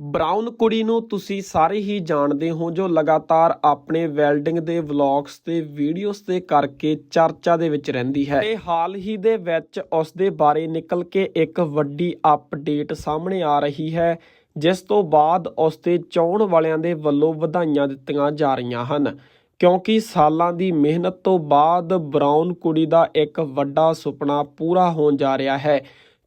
Brown ਕੁੜੀ ਨੂੰ ਤੁਸੀਂ ਸਾਰੇ ਹੀ ਜਾਣਦੇ ਹੋ ਜੋ ਲਗਾਤਾਰ ਆਪਣੇ ਵੈਲਡਿੰਗ ਦੇ ਵਲੌਗਸ ਤੇ ਵੀਡੀਓਜ਼ ਤੇ ਕਰਕੇ ਚਰਚਾ ਦੇ ਵਿੱਚ ਰਹਿੰਦੀ ਹੈ। ਤੇ ਹਾਲ ਹੀ ਦੇ ਵਿੱਚ ਉਸ ਦੇ ਬਾਰੇ ਨਿਕਲ ਕੇ ਇੱਕ ਵੱਡੀ ਅਪਡੇਟ ਸਾਹਮਣੇ ਆ ਰਹੀ ਹੈ, ਜਿਸ ਤੋਂ ਬਾਅਦ ਉਸ ਦੇ ਚਾਹਣ ਵਾਲਿਆਂ ਦੇ ਵੱਲੋਂ ਵਧਾਈਆਂ ਦਿੱਤੀਆਂ ਜਾ ਰਹੀਆਂ ਹਨ। ਕਿਉਂਕਿ ਸਾਲਾਂ ਦੀ ਮਿਹਨਤ ਤੋਂ ਬਾਅਦ ਬ੍ਰਾਊਨ ਕੁੜੀ ਦਾ ਇੱਕ ਵੱਡਾ ਸੁਪਨਾ ਪੂਰਾ ਹੋਣ ਜਾ ਰਿਹਾ ਹੈ।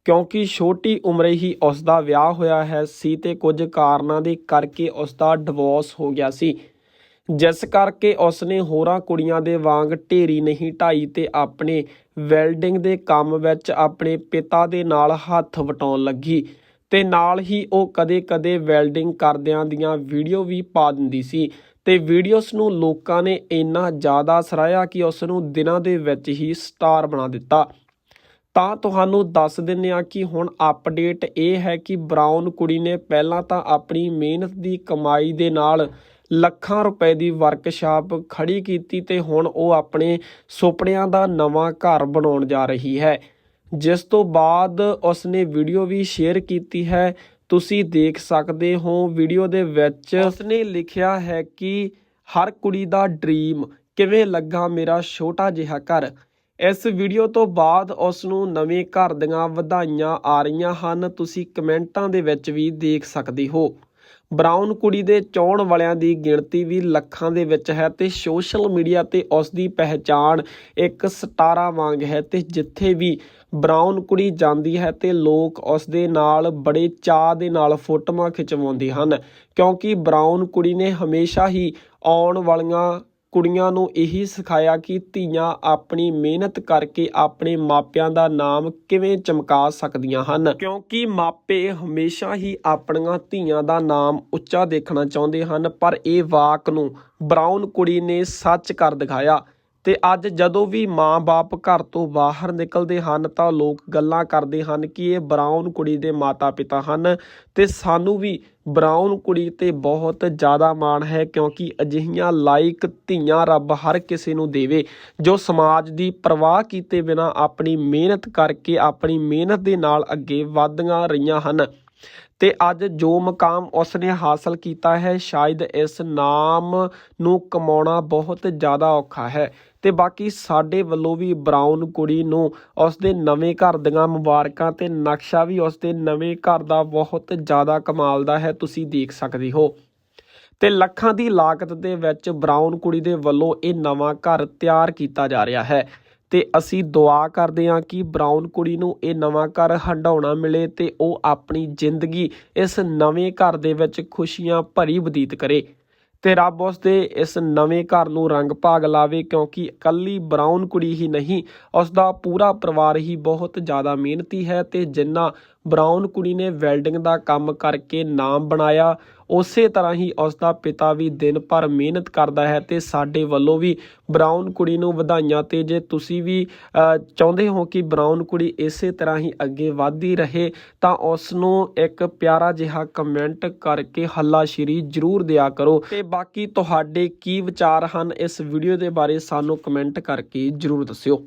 ਕਿਉਂਕਿ ਛੋਟੀ ਉਮਰੇ ਹੀ ਉਸ ਦਾ ਵਿਆਹ ਹੋਇਆ ਹੈ ਸੀ ਤੇ ਕੁਝ ਕਾਰਨਾਂ ਦੇ ਕਰਕੇ ਉਸ ਦਾ ਡਿਵੋਰਸ ਹੋ ਗਿਆ ਸੀ। ਜਿਸ ਕਰਕੇ ਉਸ ਨੇ ਹੋਰਾਂ ਕੁੜੀਆਂ ਦੇ ਵਾਂਗ ਢੇਰੀ ਨਹੀਂ ਢਾਈ ਤੇ ਆਪਣੇ ਵੈਲਡਿੰਗ ਦੇ ਕੰਮ ਵਿੱਚ ਆਪਣੇ ਪਿਤਾ ਦੇ ਨਾਲ ਹੱਥ ਵਟਾਉਣ ਲੱਗੀ ਤੇ ਨਾਲ ਹੀ ਉਹ ਕਦੇ-ਕਦੇ ਵੈਲਡਿੰਗ ਕਰਦਿਆਂ ਦੀਆਂ ਵੀਡੀਓ ਵੀ ਪਾ ਦਿੰਦੀ ਸੀ ਤੇ ਵੀਡੀਓਸ ਨੂੰ ਲੋਕਾਂ ਨੇ ਇੰਨਾ ਜ਼ਿਆਦਾ ਸਰਾਇਆ ਕਿ ਉਸ ਨੂੰ ਦਿਨਾਂ ਦੇ ਵਿੱਚ ਹੀ ਸਟਾਰ ਬਣਾ ਦਿੱਤਾ। ਤਾਂ ਤੁਹਾਨੂੰ ਦੱਸ ਦਿੰਨੇ ਆ ਕਿ ਹੁਣ ਅਪਡੇਟ ਇਹ ਹੈ ਕਿ ਬਰਾਊਨ ਕੁੜੀ ਨੇ ਪਹਿਲਾਂ ਤਾਂ ਆਪਣੀ ਮਿਹਨਤ ਦੀ ਕਮਾਈ ਦੇ ਨਾਲ ਲੱਖਾਂ ਰੁਪਏ ਦੀ ਵਰਕਸ਼ਾਪ ਖੜੀ ਕੀਤੀ ਤੇ ਹੁਣ ਉਹ ਆਪਣੇ ਸੁਪਨਿਆਂ ਦਾ ਨਵਾਂ ਘਰ ਬਣਾਉਣ ਜਾ ਰਹੀ ਹੈ। ਜਿਸ ਤੋਂ ਬਾਅਦ ਉਸਨੇ ਵੀਡੀਓ ਵੀ ਸ਼ੇਅਰ ਕੀਤੀ ਹੈ। ਤੁਸੀਂ ਦੇਖ ਸਕਦੇ ਹੋ ਵੀਡੀਓ ਦੇ ਵਿੱਚ ਉਸਨੇ ਲਿਖਿਆ ਹੈ ਕਿ ਹਰ ਕੁੜੀ ਦਾ ਡ੍ਰੀਮ ਕਿਵੇਂ ਲੱਗਾ ਮੇਰਾ ਛੋਟਾ ਜਿਹਾ ਘਰ। ਇਸ ਵੀਡੀਓ ਤੋਂ ਬਾਅਦ ਉਸ ਨੂੰ ਨਵੇਂ ਘਰ ਦੀਆਂ ਵਧਾਈਆਂ ਆ ਰਹੀਆਂ ਹਨ। ਤੁਸੀਂ ਕਮੈਂਟਾਂ ਦੇ ਵਿੱਚ ਵੀ ਦੇਖ ਸਕਦੇ ਹੋ। ਬ੍ਰਾਊਨ ਕੁੜੀ ਦੇ ਚਾਹਣ ਵਾਲਿਆਂ ਦੀ ਗਿਣਤੀ ਵੀ ਲੱਖਾਂ ਦੇ ਵਿੱਚ ਹੈ ਤੇ ਸੋਸ਼ਲ ਮੀਡੀਆ ਤੇ ਉਸ ਦੀ ਪਹਿਚਾਣ ਇੱਕ ਸਟਾਰਾਂ ਵਾਂਗ ਹੈ ਤੇ ਜਿੱਥੇ ਵੀ ਬ੍ਰਾਊਨ ਕੁੜੀ ਜਾਂਦੀ ਹੈ ਤੇ ਲੋਕ ਉਸ ਦੇ ਨਾਲ ਬੜੇ ਚਾਅ ਦੇ ਨਾਲ ਫੋਟੋਆਂ ਖਿਚਵਾਉਂਦੇ ਹਨ। ਕਿਉਂਕਿ ਬ੍ਰਾਊਨ ਕੁੜੀ ਨੇ ਹਮੇਸ਼ਾ ਹੀ ਆਉਣ ਵਾਲੀਆਂ ਕੁੜੀਆਂ ਨੂੰ ਇਹੀ ਸਿਖਾਇਆ ਕਿ ਧੀਆਂ ਆਪਣੀ ਮਿਹਨਤ ਕਰਕੇ ਆਪਣੇ ਮਾਪਿਆਂ ਦਾ ਨਾਮ ਕਿਵੇਂ ਚਮਕਾ ਸਕਦੀਆਂ ਹਨ। ਕਿਉਂਕਿ ਮਾਪੇ ਹਮੇਸ਼ਾ ਹੀ ਆਪਣੀਆਂ ਧੀਆਂ ਦਾ ਨਾਮ ਉੱਚਾ ਦੇਖਣਾ ਚਾਹੁੰਦੇ ਹਨ, ਪਰ ਇਹ ਵਾਕ ਨੂੰ ਬ੍ਰਾਊਨ ਕੁੜੀ ਨੇ ਸੱਚ ਕਰ ਦਿਖਾਇਆ। ਤੇ ਅੱਜ ਜਦੋਂ ਵੀ ਮਾਂ-ਬਾਪ ਘਰ ਤੋਂ ਬਾਹਰ ਨਿਕਲਦੇ ਹਨ ਤਾਂ ਲੋਕ ਗੱਲਾਂ ਕਰਦੇ ਹਨ ਕਿ ਇਹ ਬਰਾਊਨ ਕੁੜੀ ਦੇ ਮਾਤਾ-ਪਿਤਾ ਹਨ ਤੇ ਸਾਨੂੰ ਵੀ ਬਰਾਊਨ ਕੁੜੀ ਤੇ ਬਹੁਤ ਜ਼ਿਆਦਾ ਮਾਣ ਹੈ ਕਿਉਂਕਿ ਅਜਿਹੀਆਂ ਲਾਇਕ ਧੀਆਂ ਰੱਬ ਹਰ ਕਿਸੇ ਨੂੰ ਦੇਵੇ, ਜੋ ਸਮਾਜ ਦੀ ਪਰਵਾਹ ਕੀਤੇ ਬਿਨਾ ਆਪਣੀ ਮਿਹਨਤ ਕਰਕੇ ਆਪਣੀ ਮਿਹਨਤ ਦੇ ਨਾਲ ਅੱਗੇ ਵਧਦੀਆਂ ਰਹੀਆਂ ਹਨ। ਤੇ ਅੱਜ ਜੋ ਮਕਾਮ ਉਸਨੇ ਹਾਸਲ ਕੀਤਾ ਹੈ, ਸ਼ਾਇਦ ਇਸ ਨਾਮ ਨੂੰ ਕਮਾਉਣਾ ਬਹੁਤ ਜ਼ਿਆਦਾ ਔਖਾ ਹੈ। ਤੇ ਬਾਕੀ ਸਾਡੇ ਵੱਲੋਂ ਵੀ ਬਰਾਊਨ ਕੁੜੀ ਨੂੰ ਉਸ ਦੇ ਨਵੇਂ ਘਰ ਦੀਆਂ ਮੁਬਾਰਕਾਂ ਤੇ ਨਕਸ਼ਾ ਵੀ ਉਸ ਦੇ ਨਵੇਂ ਘਰ ਦਾ ਬਹੁਤ ਜ਼ਿਆਦਾ ਕਮਾਲ ਦਾ ਹੈ, ਤੁਸੀਂ ਦੇਖ ਸਕਦੇ ਹੋ। ਤੇ ਲੱਖਾਂ ਦੀ ਲਾਗਤ ਦੇ ਵਿੱਚ ਬਰਾਊਨ ਕੁੜੀ ਦੇ ਵੱਲੋਂ ਇਹ ਨਵਾਂ ਘਰ ਤਿਆਰ ਕੀਤਾ ਜਾ ਰਿਹਾ ਹੈ। ਤੇ ਅਸੀਂ ਦੁਆ ਕਰਦੇ ਹਾਂ ਕਿ ਬਰਾਊਨ ਕੁੜੀ ਨੂੰ ਇਹ ਨਵਾਂ ਘਰ ਹੰਡਾਉਣਾ ਮਿਲੇ ਤੇ ਉਹ ਆਪਣੀ ਜ਼ਿੰਦਗੀ ਇਸ ਨਵੇਂ ਘਰ ਦੇ ਵਿੱਚ ਖੁਸ਼ੀਆਂ ਭਰੀ ਬਤੀਤ ਕਰੇ। ਤੇ ਰੱਬ ਉਸ ਦੇ ਇਸ ਨਵੇਂ ਘਰ ਨੂੰ ਰੰਗ ਭਾਗ ਲਾਵੇ, ਕਿਉਂਕਿ ਇਕੱਲੀ ਬਰਾਊਨ ਕੁੜੀ ਹੀ ਨਹੀਂ ਉਸ ਦਾ ਪੂਰਾ ਪਰਿਵਾਰ ਹੀ ਬਹੁਤ ਜ਼ਿਆਦਾ ਮਿਹਨਤੀ ਹੈ ਤੇ ਜਿੰਨਾ ਬ੍ਰਾਊਨ ਕੁੜੀ ਨੇ ਵੈਲਡਿੰਗ ਦਾ ਕੰਮ ਕਰਕੇ ਨਾਮ ਬਣਾਇਆ। ਉਸੇ ਤਰ੍ਹਾਂ ਹੀ ਉਸ ਦਾ ਪਿਤਾ ਵੀ ਦਿਨ ਭਰ ਮਿਹਨਤ ਕਰਦਾ ਹੈ ਤੇ ਸਾਡੇ ਵੱਲੋਂ ਵੀ ਬ੍ਰਾਊਨ ਕੁੜੀ ਨੂੰ ਵਧਾਈਆਂ ਤੇ ਜੇ ਤੁਸੀਂ ਵੀ ਚਾਹੁੰਦੇ ਹੋ ਕਿ ਬ੍ਰਾਊਨ ਕੁੜੀ ਇਸੇ ਤਰ੍ਹਾਂ ਹੀ ਅੱਗੇ ਵਧਦੀ ਰਹੇ, ਤਾਂ ਉਸ ਨੂੰ ਇੱਕ ਪਿਆਰਾ ਜਿਹਾ ਕਮੈਂਟ ਕਰਕੇ ਹੱਲਾਸ਼ੇਰੀ ਜ਼ਰੂਰ ਦਿਆ ਕਰੋ। ਤੇ ਬਾਕੀ ਤੁਹਾਡੇ ਕੀ ਵਿਚਾਰ ਹਨ? ਇਸ ਵੀਡੀਓ ਦੇ ਬਾਰੇ ਸਾਨੂੰ ਕਮੈਂਟ ਕਰਕੇ ਜ਼ਰੂਰ ਦੱਸਿਓ।